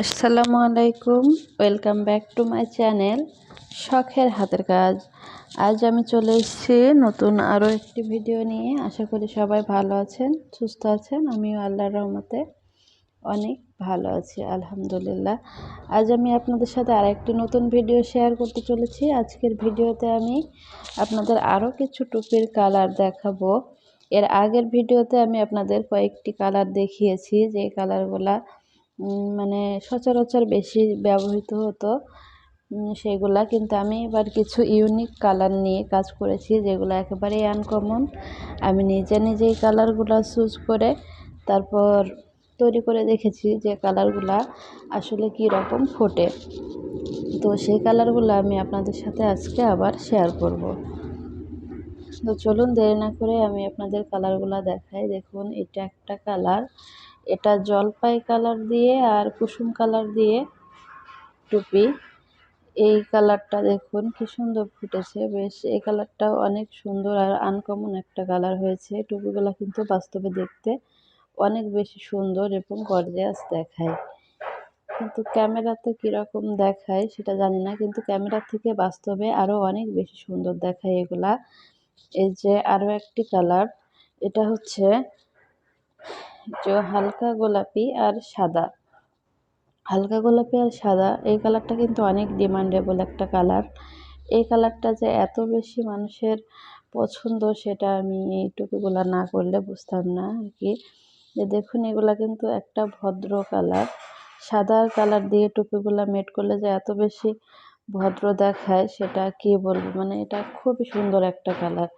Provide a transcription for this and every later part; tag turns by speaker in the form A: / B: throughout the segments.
A: আসসালামু আলাইকুম, welcome back to my channel শখের হাতের কাজ। আজ আমি চলে এসেছি নতুন আরও একটি ভিডিও নিয়ে। আশা করি সবাই ভালো আছেন, সুস্থ আছেন। আমিও আল্লাহর রহমতে অনেক ভালো আছি, আলহামদুলিল্লাহ। আজ আমি আপনাদের সাথে আরেকটি নতুন ভিডিও শেয়ার করতে চলেছি। আজকের ভিডিওতে আমি আপনাদের আরও কিছু টুপির কালার দেখাবো। এর আগের ভিডিওতে আমি আপনাদের কয়েকটি কালার দেখিয়েছি। যে কালারগুলা মানে সচরাচর বেশি ব্যবহৃত হতো সেগুলা। কিন্তু আমি এবার কিছু ইউনিক কালার নিয়ে কাজ করেছি, যেগুলো একেবারেই আনকমন আমি নিজে নিজেই কালারগুলো চুজ করে তারপর তৈরি করে দেখেছি যে কালারগুলা আসলে কী রকম ফোটে। তো সেই কালারগুলো আমি আপনাদের সাথে আজকে আবার শেয়ার করব। তো চলুন দেরি না করে আমি আপনাদের কালারগুলো দেখাই। দেখুন, এটা একটা কালার এটা জলপাই কালার দিয়ে আর কুসুম কালার দিয়ে টুপি। এই কালারটা দেখুন, কি সুন্দর ফুটেছে। বেশ, এই কালারটাও অনেক সুন্দর আর আনকমন একটা কালার হয়েছে। টুপিগুলো কিন্তু বাস্তবে দেখতে অনেক বেশি সুন্দর এবং গর্জিয়াস দেখায়। কিন্তু ক্যামেরাতে কীরকম দেখায় সেটা জানি না, কিন্তু ক্যামেরা থেকে বাস্তবে আরও অনেক বেশি সুন্দর দেখায় এগুলা। এই যে আরও একটি কালার, এটা হচ্ছে হালকা গোলাপি আর সাদা। হালকা গোলাপি আর সাদা, এই কালারটা কিন্তু অনেক ডিমান্ডেবল একটা কালার। এই কালারটা যে এত বেশি মানুষের পছন্দ, সেটা আমি এই টুপিগুলো না করলে বুঝতাম না আর কি। যে দেখুন, এগুলা কিন্তু একটা ভদ্র কালার। সাদা কালার দিয়ে টুপিগুলো মেট করলে যে এত বেশি ভদ্র দেখায়, সেটা কি বলব? মানে এটা খুবই সুন্দর একটা কালার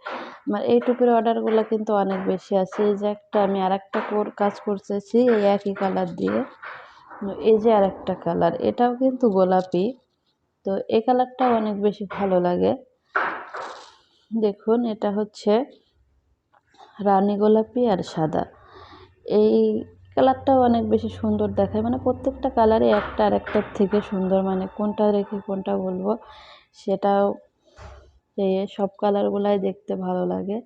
A: আমার এই টুপির অর্ডারগুলো কিন্তু অনেক বেশি আছে। এই যে একটা আমি আর একটা কাজ করতেছি এই একই কালার দিয়ে। এই যে আর একটা কালার এটাও কিন্তু গোলাপি। তো এই কালারটাও অনেক বেশি ভালো লাগে। দেখুন, এটা হচ্ছে রানী গোলাপি আর সাদা। এই কালারটাও অনেক বেশি সুন্দর দেখায়। মানে প্রত্যেকটা কালারে একটা আর একটার থেকে সুন্দর। মানে কোনটা রেখে কোনটা বলব সেটাও সব কালারগুলাই দেখতে ভালো লাগে,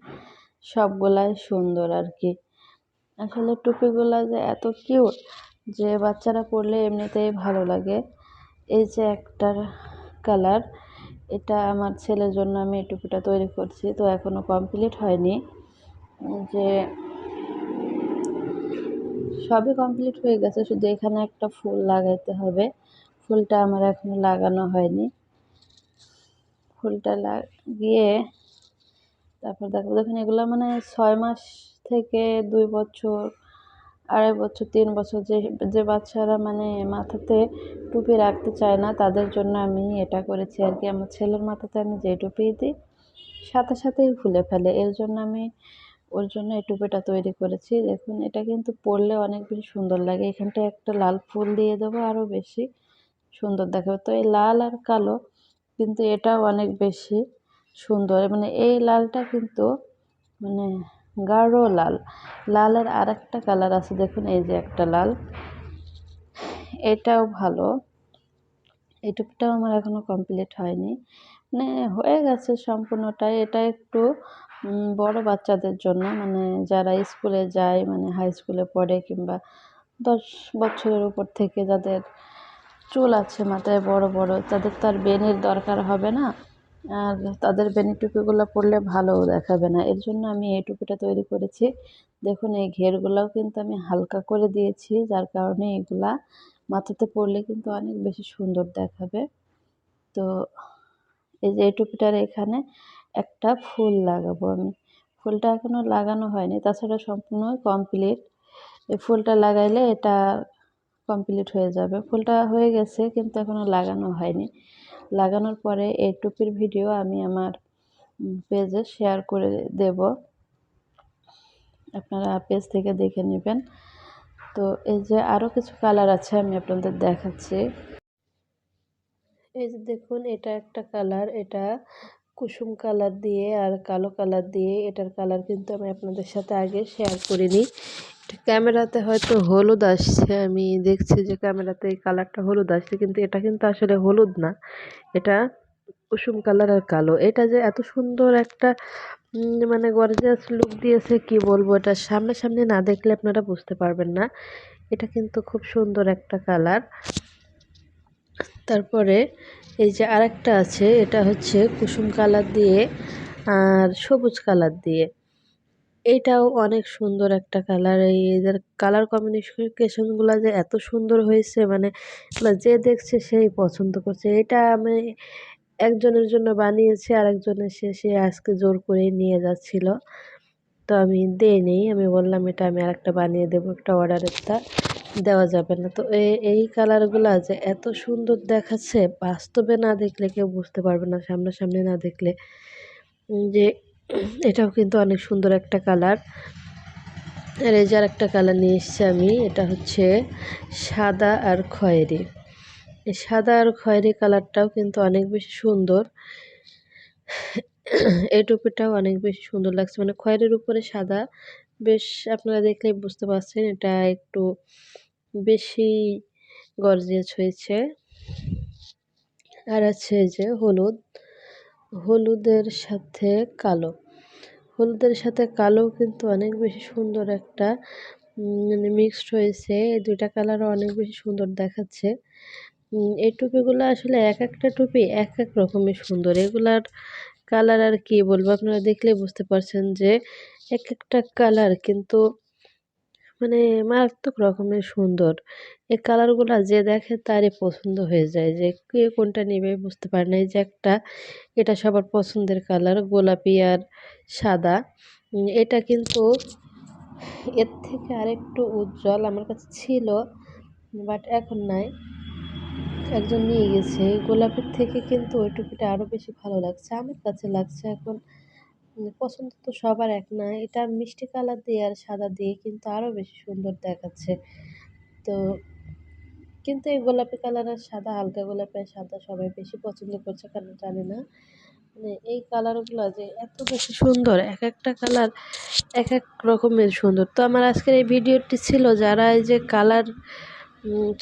A: সবগুলাই সুন্দর আর কি আসলে টুপিগুলা যে এত কিউট যে বাচ্চারা পরলে এমনিতেই ভালো লাগে। এই যে একটা কালার, এটা আমার ছেলের জন্য আমি এই টুপিটা তৈরি করছি, তো এখনও কমপ্লিট হয়নি। যে সবই কমপ্লিট হয়ে গেছে, শুধু এখানে একটা ফুল লাগাইতে হবে। ফুলটা আমার এখনও লাগানো হয়নি। ফুলটা লাগিয়ে তারপর দেখো, দেখুন এগুলো মানে ছয় মাস থেকে দুই বছর, আড়াই বছর, তিন বছর যে যে বাচ্চারা মানে মাথাতে টুপি রাখতে চায় না, তাদের জন্য আমি এটা করেছি আর কি। আমার ছেলের মাথাতে আমি যে টুপি দিই, সাথে সাথেই খুলে ফেলে। এর জন্য আমি ওর জন্য এই টুপিটা তৈরি করেছি। দেখুন, এটা কিন্তু পরলে অনেক বেশি সুন্দর লাগে। এখানটায় একটা লাল ফুল দিয়ে দেবো আরও বেশি সুন্দর দেখাবে। তো এই লাল আর কালো কিন্তু এটাও অনেক বেশি সুন্দর। মানে এই লালটা কিন্তু মানে গাঢ় লাল। লালের আর একটা কালার আছে, দেখুন, এই যে একটা লাল। এটাও ভালো। এই টুপিটাও আমার এখনও কমপ্লিট হয়নি। মানে হয়ে গেছে সম্পূর্ণটাই। এটা একটু বড় বাচ্চাদের জন্য মানে যারা স্কুলে যায় মানে হাই স্কুলে পড়ে কিংবা দশ বছরের উপর থেকে যাদের চুল আছে মাথায় বড় বড়, তাদের তো আর বেনির দরকার হবে না। আর তাদের বেনি টুপিগুলো পরলে ভালোও দেখাবে না। এর জন্য আমি এই টুপিটা তৈরি করেছি। দেখুন, এই ঘেরগুলোও কিন্তু আমি হালকা করে দিয়েছি, যার কারণে এগুলা মাথাতে পরলে কিন্তু অনেক বেশি সুন্দর দেখাবে। তো এই যে এই টুপিটার এখানে একটা ফুল লাগাবো আমি। ফুলটা এখনও লাগানো হয়নি, তাছাড়া সম্পূর্ণ কমপ্লিট এই ফুলটা লাগাইলে এটা কমপ্লিট হয়ে যাবে। ফুলটা হয়ে গেছে, কিন্তু এখনও লাগানো হয়নি। লাগানোর পরে এই টুপির ভিডিও আমি আমার পেজে শেয়ার করে দেব। আপনারা পেজ থেকে দেখে নেবেন। তো এই যে আরও কিছু কালার আছে, আমি আপনাদের দেখাচ্ছি। এই যে দেখুন, এটা একটা কালার এটা কুসুম কালার দিয়ে আর কালো কালার দিয়ে এটার কালার কিন্তু আমি আপনাদের সাথে আগে শেয়ার করিনি। ক্যামেরাতে হয়তো হলুদ আসছে, আমি দেখছি যে ক্যামেরাতে এই কালারটা হলুদ আসছে, কিন্তু এটা কিন্তু আসলে হলুদ না। এটা কুসুম কালার আর কালো। এটা যে এত সুন্দর একটা মানে গর্জিয়াস লুক দিয়েছে, কি বলব? এটা সামনে সামনে না দেখলে আপনারা বুঝতে পারবেন না। এটা কিন্তু খুব সুন্দর একটা কালার। তারপরে এই যে আরেকটা আছে, এটা হচ্ছে কুসুম কালার দিয়ে আর সবুজ কালার দিয়ে। এটাও অনেক সুন্দর একটা কালার। এই এদের কালার কম্বিনেশনগুলো যে এত সুন্দর হয়েছে মানে যে দেখছে সেই পছন্দ করছে। এটা আমি একজনের জন্য বানিয়েছি, আরেকজনের সে সে আজকে জোর করে নিয়ে যাচ্ছিল। তো আমি দেইনি, আমি বললাম এটা আমি আরেকটা বানিয়ে দেবো, একটা অর্ডারেরটা দেওয়া যাবে না। তো এই কালারগুলো যে এত সুন্দর দেখাচ্ছে, বাস্তবে না দেখলে কেউ বুঝতে পারবে না, সামনাসামনি না দেখলে। যে এটাও কিন্তু অনেক সুন্দর একটা কালার আর এই যার একটা কালার নিয়ে এসছি আমি, এটা হচ্ছে সাদা আর খয়েরি। সাদা আর খয়েরি কালারটাও কিন্তু অনেক বেশি সুন্দর। এই টুপিটাও অনেক বেশি সুন্দর লাগছে। মানে খয়েরির উপরে সাদা বেশ আপনারা দেখলেই বুঝতে পারছেন, এটা একটু বেশি গর্জিয়াস হয়েছে। আর আছে যে হলুদ। হলুদের সাথে কালো। হলুদের সাথে কালো কিন্তু অনেক বেশি সুন্দর একটা মানে মিক্সড হয়েছে। এই দুইটা কালারও অনেক বেশি সুন্দর দেখাচ্ছে। এই টুপিগুলো আসলে এক একটা টুপি এক এক রকমের সুন্দর। এগুলার কালার আর কি বলব? আপনারা দেখলে বুঝতে পারছেন যে এক একটা কালার কিন্তু মানে মারাত্মক রকমের সুন্দর। এই কালারগুলো যে দেখে তারই পছন্দ হয়ে যায় যে কে কোনটা নেবে বুঝতে পারে না। এই যে একটা, এটা সবার পছন্দের কালার গোলাপি আর সাদা। এটা কিন্তু এর থেকে আরেকটু উজ্জ্বল আমার কাছে ছিল বাট এখন নাই। একজন নিয়ে গেছে। গোলাপের থেকে কিন্তু ওই টুপিটা আরও বেশি ভালো লাগছে। আমার কাছে লাগছে এখন পছন্দ তো সবার এক না। এটা মিষ্টি কালার দিয়ে আর সাদা দিয়ে কিন্তু আরও বেশি সুন্দর দেখাচ্ছে। তো কিন্তু এই গোলাপি কালার আর সাদা, হালকা গোলাপি আর সাদা সবাই বেশি পছন্দ করছে কেন জানি না। মানে এই কালারগুলো যে এত বেশি সুন্দর, এক একটা কালার এক এক রকমের সুন্দর। তো আমার আজকের এই ভিডিওটি ছিল যারা এই যে কালার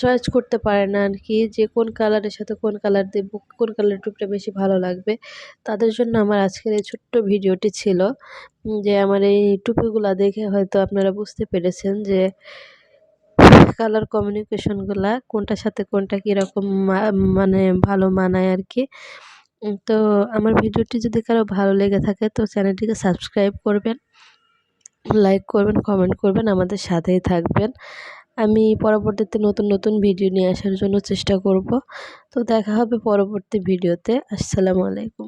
A: চয়েস করতে পারে না আর কি যে কোন কালারের সাথে কোন কালার দেব, কোন কালারের টুপটা বেশি ভালো লাগবে। তাদের জন্য আমার আজকের এই ছোট্ট ভিডিওটি ছিল যে আমার এই টুপিগুলো দেখে হয়তো আপনারা বুঝতে পেরেছেন যে কালার কমিউনিকেশনগুলা কোনটার সাথে কোনটা কীরকম মানে ভালো মানায় আর কি তো আমার ভিডিওটি যদি কারও ভালো লেগে থাকে তো চ্যানেলটিকে সাবস্ক্রাইব করবেন লাইক করবেন কমেন্ট করবেন, আমাদের সাথেই থাকবেন। আমি পরবর্তীতে নতুন নতুন ভিডিও নিয়ে আসার জন্য চেষ্টা করব। তো দেখা হবে পরবর্তী ভিডিওতে আসসালামু আলাইকুম।